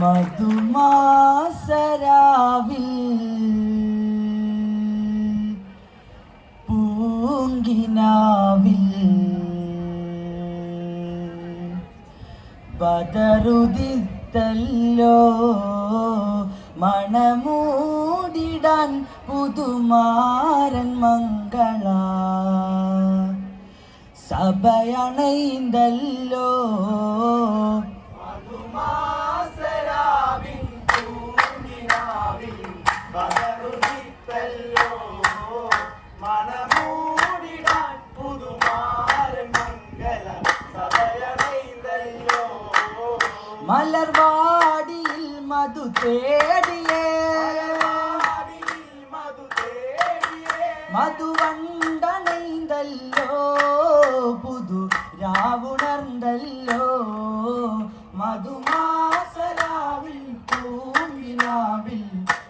മധുമാസരാവിൽ പൂങ്കിനാവിൽ ബദറുദിത്തല്ലോ മണമൂടിടാൻ പുതുമാരൻ മംഗള സഭയണൈന്തല്ലോ മലർവാടിയിൽ മധുവണ്ടണൈന്തല്ലോ പുതു രാവുണർന്നല്ലോ മധുമാസരാവിൽ പൂവിനാവിൽ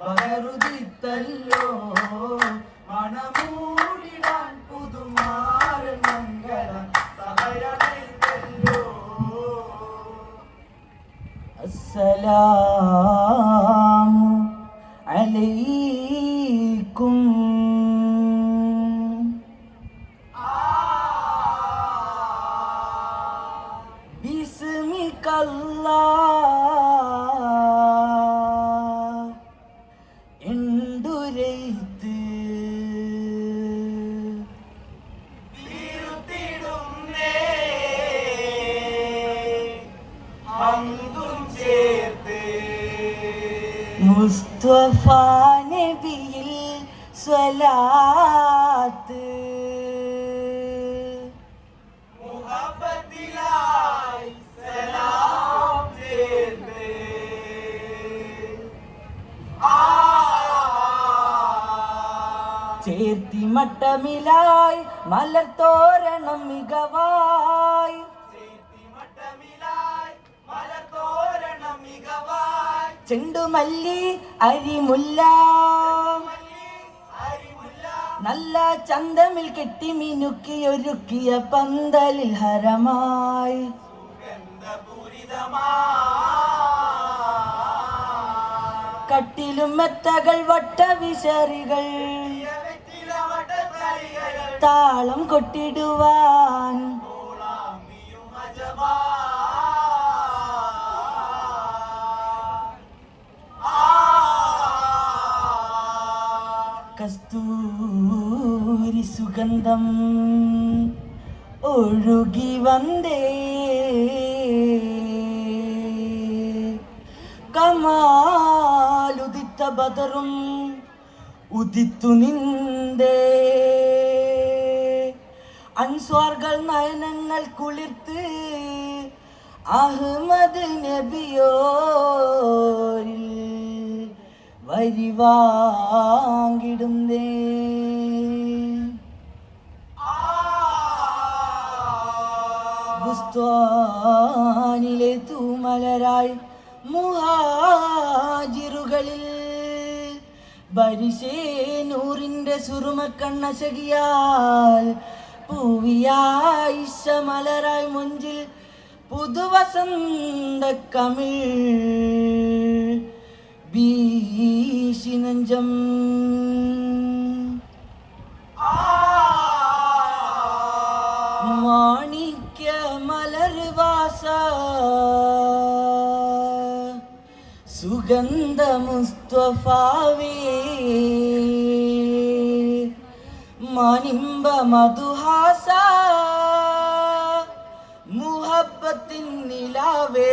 പകരുതിത്തല്ലോ. മണമൂടിടാൻ പുതുമാര മംഗള സഹരണൈത്തല്ലോ അസലാ എന്തുരയിത്ത് മുസ്തഫ നബിയിൽ സ്വലാത്ത്. മട്ടമിലായി മലർത്തോരണം മികവായി. ചെണ്ടുമല്ലി അരിമുല്ല. നല്ല ചന്തമിൽ കെട്ടി മിനുക്കി ഒരുക്കിയ പന്തലിൽ ഹരമായി. കട്ടിലും മെത്തകൾ വട്ടവിശറികൾ താളം കൊട്ടിടുവാൻ. കസ്തൂരി സുഗന്ധം ഒഴുകി വന്നേ. കമാലുദിത്ത ബദറും ഉദിത്തു നിന്തേ അൻസ്വാർകൾ നയനങ്ങൾ കുളിർത്ത് അഹമ്മദ് നബിയോരിൽ വരിവാങ്കിടുന്നേ ബുസ്താനിലെ തൂമലരായി മുഹാജിറുകളിൽ ബരിശേനൂറിന്റെ സുറുമക്കണ്ണശകിയാൽ പൂവിയായിഷ മലരായി മുഞ്ചിൽ പുതുവസന്ത കമിഴ് വീശി നെഞ്ചം. മാണിക്യ മലർവാസ സുഗന്ധ മുസ്തഫാവേ മാനിമ്പ മധുഹാസ മുഹബത്തിൻ നിലാവേ.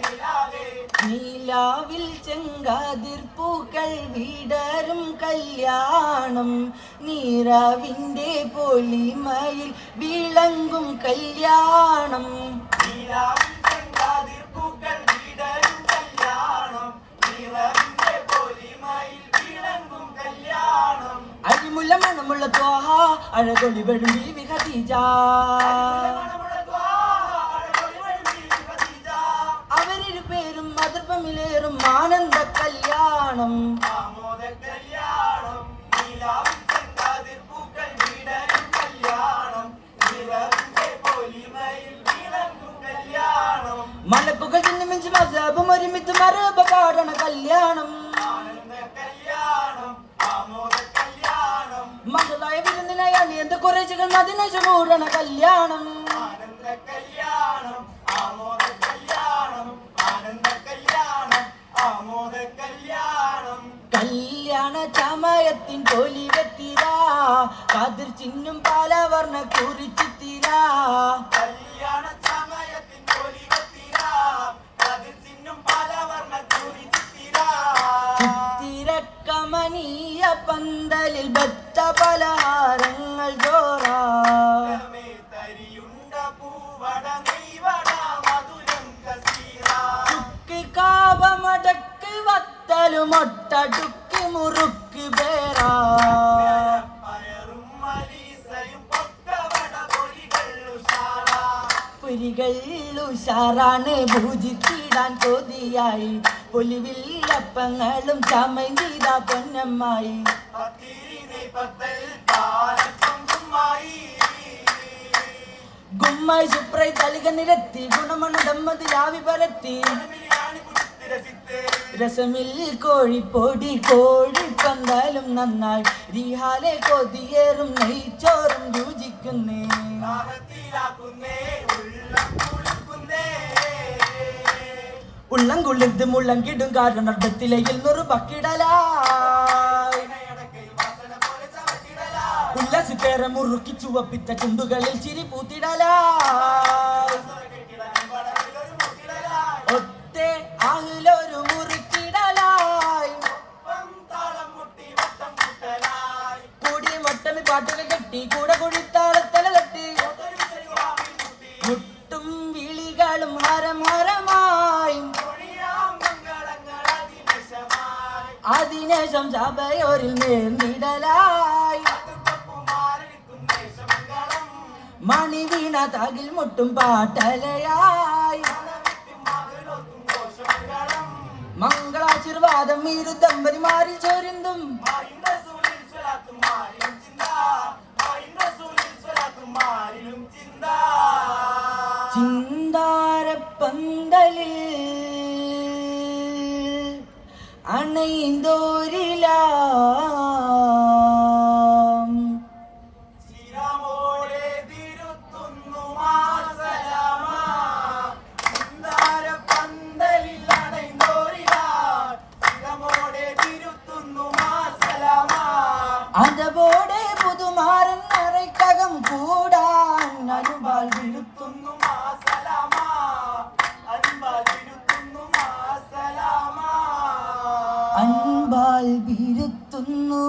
നിലാവേ നീലാവിൽ ചെങ്കാതിർപ്പൂക്കൾ വിടരും കല്യാണം. നീരാവിന്റെ പൊലിമയിൽ വിളങ്ങും കല്യാണം. നീലാവിൻ പൂക്കൾ വിടരും കല്യാണം പേരും പൊലിമയിൽ ആനന്ദ കല്യാണം. മലപ്പുകൾ ചിന്നിമിഞ്ചി മസാബും ഒരുമിച്ച് പാടണ കല്യാണം. കുറേച്ചുകൾ മതിനശ മൂടണ കല്യാണം. ആനന്ദ കല്യാണം ആമോദ കല്യാണം ആനന്ദ കല്യാണം ആമോദ കല്യാണം കല്യാണ ചമയത്തിൻ തൊലി വെത്തിരാ. കതിർ ചിന്നും പാലവർണ കുറിച്ചിത്തിരാ. കല്യാണ പുരികൾ ഉഷാറാണ് ഭൂജിത്തിടാൻ കൊതിയായി. പൊലിവില്ലപ്പങ്ങളും ചമൈന്തിത പൊന്നമ്മായി. ഗുമ്മായി സുപ്രൈ തലിക നിരത്തി ഗുണമണ പരത്തി കടമിലാണ് കുടിത്ത് രസിത്ത് രസമിൽ കോഴിപ്പൊടി കോഴിപ്പന്താലും നന്നായി. റിഹാലെ കൊതിയേറും നെയ്ച്ചോറും രുചിക്കുന്നേ. ഉള്ളം മുള്ളങ്കിടും മുള്ളം കിടും കാരണത്തിലയിൽ നുറു പക്കിടലായി. പോലെ ചവറ്റിടലാ ഉല്ലസിപ്പേറെ മുറുക്കി ചുവപ്പിച്ച ചുണ്ടുകളിൽ ചിരി പൂത്തിടലൊരു ആഹിലൊരു മുറുക്കിടലായി. കൂടി മൊട്ടമി പാട്ടുകൾ കെട്ടി കൂടെ കുഴിത്താളത്തല അതിനേശം സഭയോരിൽ നേർന്നിടലായി. അതുകൊപ്പുമാരടിക്കും ദേശമംഗളം മണി വീണ തകിൽ മുട്ടും പാട്ടലയായി. മംഗളാശീർവാദം ഇരു ദമ്പതിമാരിൽ ചൊരിന്തും. ചിന്താരപ്പന്തലിൽ റസൂലിൽ അൻപാൽ വിരുത്തുന്നു